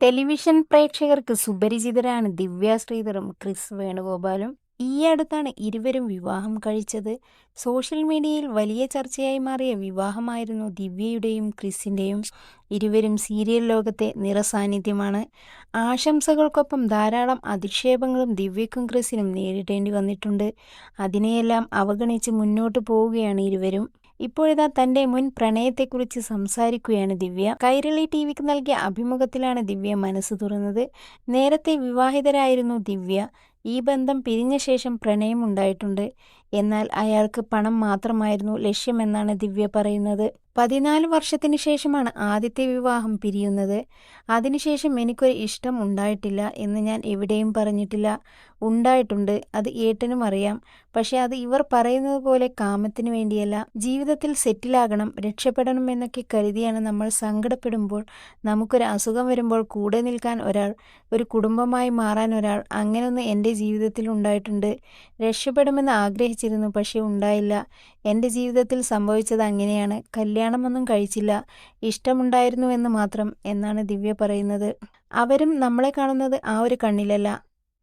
Television പ്രേക്ഷകർക്ക് സുപരിചിതരാണ് ദിവ്യ ശ്രീധറും Chris വേണുഗോപാലും. ഈ അടുത്താണ് ഇരുവരും വിവാഹം കഴിച്ചത്. സോഷ്യൽ മീഡിയയിൽ വലിയ ചർച്ചയായി മാറിയ വിവാഹമായിരുന്നു ദിവ്യയുടെയും ക്രിസിന്റെയും ഇരുവരും സീരിയൽ ലോകത്തെ നിറസാന്നിധ്യമാണ്. ആശംസകൾക്കൊപ്പം ധാരാളം അധിക്ഷേപങ്ങളും ദിവ്യക്കും ക്രിസിനും നേരിടേണ്ടി വന്നിട്ടുണ്ട്. അതിനെയെല്ലാം അവഗണിച്ച് മുന്നോട്ട് പോവുകയാണ് ഇരുവരും. ഇപ്പോഴിതാ തന്റെ മുൻ പ്രണയത്തെക്കുറിച്ച് സംസാരിക്കുകയാണ് ദിവ്യ. കൈരളി ടി വിക്ക് നൽകിയ അഭിമുഖത്തിലാണ് ദിവ്യ മനസ്സ് തുറന്നത്. നേരത്തെ വിവാഹിതരായിരുന്നു ദിവ്യ. ഈ ബന്ധം പിരിഞ്ഞ ശേഷം പ്രണയം ഉണ്ടായിട്ടുണ്ട്. എന്നാൽ അയാൾക്ക് പണം മാത്രമായിരുന്നു ലക്ഷ്യമെന്നാണ് ദിവ്യ പറയുന്നത്. പതിനാല് വർഷത്തിന് ശേഷമാണ് ആദ്യത്തെ വിവാഹം പിരിയുന്നത്. അതിനുശേഷം എനിക്കൊരു ഇഷ്ടം ഉണ്ടായിട്ടില്ല എന്ന് ഞാൻ എവിടെയും പറഞ്ഞിട്ടില്ല. ഉണ്ടായിട്ടുണ്ട് അത് ഏട്ടനും അറിയാം. പക്ഷെ അത് ഇവർ പറയുന്നത് പോലെ കാമത്തിന് വേണ്ടിയല്ല. ജീവിതത്തിൽ സെറ്റിലാകണം രക്ഷപ്പെടണം എന്നൊക്കെ കരുതിയാണ് നമ്മൾ സങ്കടപ്പെടുമ്പോൾ. നമുക്കൊരു അസുഖം വരുമ്പോൾ കൂടെ നിൽക്കാൻ ഒരാൾ ഒരു കുടുംബമായി മാറാൻ ഒരാൾ അങ്ങനെയൊന്ന് എന്റെ ജീവിതത്തിൽ ഉണ്ടായിട്ടുണ്ട്. രക്ഷപ്പെടുമെന്ന് ആഗ്രഹിച്ചിരുന്നു പക്ഷെ ഉണ്ടായില്ല. എന്റെ ജീവിതത്തിൽ സംഭവിച്ചത് അങ്ങനെയാണ്. കല്യാണമൊന്നും കഴിച്ചില്ല. ഇഷ്ടമുണ്ടായിരുന്നു എന്ന് മാത്രം എന്നാണ് ദിവ്യ പറയുന്നത്. അവരും നമ്മളെ കാണുന്നത് ആ ഒരു കണ്ണിലല്ല.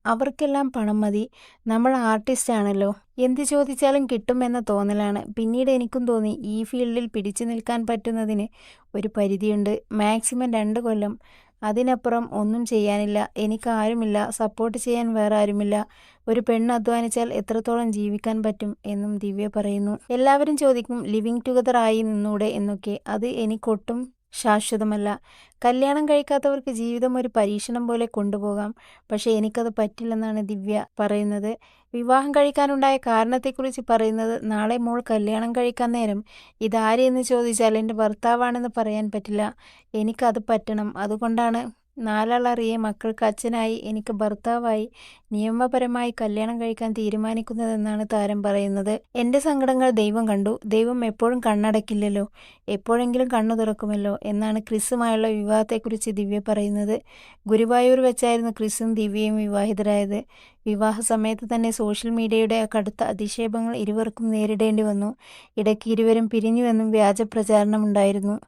അവർക്കെല്ലാം പണം മതി. നമ്മൾ ആർട്ടിസ്റ്റ് ആണല്ലോ. എന്ത് ചോദിച്ചാലും കിട്ടുമെന്ന തോന്നലാണ്. പിന്നീട് എനിക്കും തോന്നി ഈ ഫീൽഡിൽ പിടിച്ചു നിൽക്കാൻ പറ്റുന്നതിന് ഒരു പരിധിയുണ്ട്. മാക്സിമം രണ്ട് കൊല്ലം. അതിനപ്പുറം ഒന്നും ചെയ്യാനില്ല. എനിക്കാരുമില്ല. സപ്പോർട്ട് ചെയ്യാൻ വേറെ ആരുമില്ല ഒരു പെണ്ണ് അധ്വാനിച്ചാൽ എത്രത്തോളം ജീവിക്കാൻ പറ്റും എന്നും ദിവ്യ പറയുന്നു. എല്ലാവരും ചോദിക്കും ലിവിങ് ടുഗദർ ആയി നിന്നൂടെ എന്നൊക്കെ. അത് എനിക്കൊട്ടും ശാശ്വതമല്ല. കല്യാണം കഴിക്കാത്തവർക്ക് ജീവിതം ഒരു പരീക്ഷണം പോലെ കൊണ്ടുപോകാം. പക്ഷേ എനിക്കത് പറ്റില്ലെന്നാണ് ദിവ്യ പറയുന്നത്. വിവാഹം കഴിക്കാനുണ്ടായ കാരണത്തെക്കുറിച്ച് പറയുന്നത് നാളെ മോൾ കല്യാണം കഴിക്കാൻ നേരം ഇതാരെയെന്ന് ചോദിച്ചാൽ എന്റെ ഭർത്താവാണെന്ന് പറയാൻ പറ്റില്ല. എനിക്കത് പറ്റണം. അതുകൊണ്ടാണ് നാലാളറിയെ മക്കൾക്ക് അച്ഛനായി എനിക്ക് ഭർത്താവായി നിയമപരമായി കല്യാണം കഴിക്കാൻ തീരുമാനിക്കുന്നതെന്നാണ് താരം പറയുന്നത്. എന്റെ സങ്കടങ്ങൾ ദൈവം കണ്ടു. ദൈവം എപ്പോഴും കണ്ണടക്കില്ലല്ലോ. എപ്പോഴെങ്കിലും കണ്ണു തുറക്കുമല്ലോ എന്നാണ് ക്രിസുമായുള്ള വിവാഹത്തെക്കുറിച്ച് ദിവ്യ പറയുന്നത്. ഗുരുവായൂർ വെച്ചായിരുന്നു ക്രിസും ദിവ്യയും വിവാഹിതരായത്. വിവാഹ സമയത്ത് തന്നെ സോഷ്യൽ മീഡിയയുടെ കടുത്ത അധിക്ഷേപങ്ങൾ ഇരുവർക്കും നേരിടേണ്ടി വന്നു. ഇടയ്ക്ക് ഇരുവരും പിരിഞ്ഞുവെന്നും വ്യാജ പ്രചാരണമുണ്ടായിരുന്നു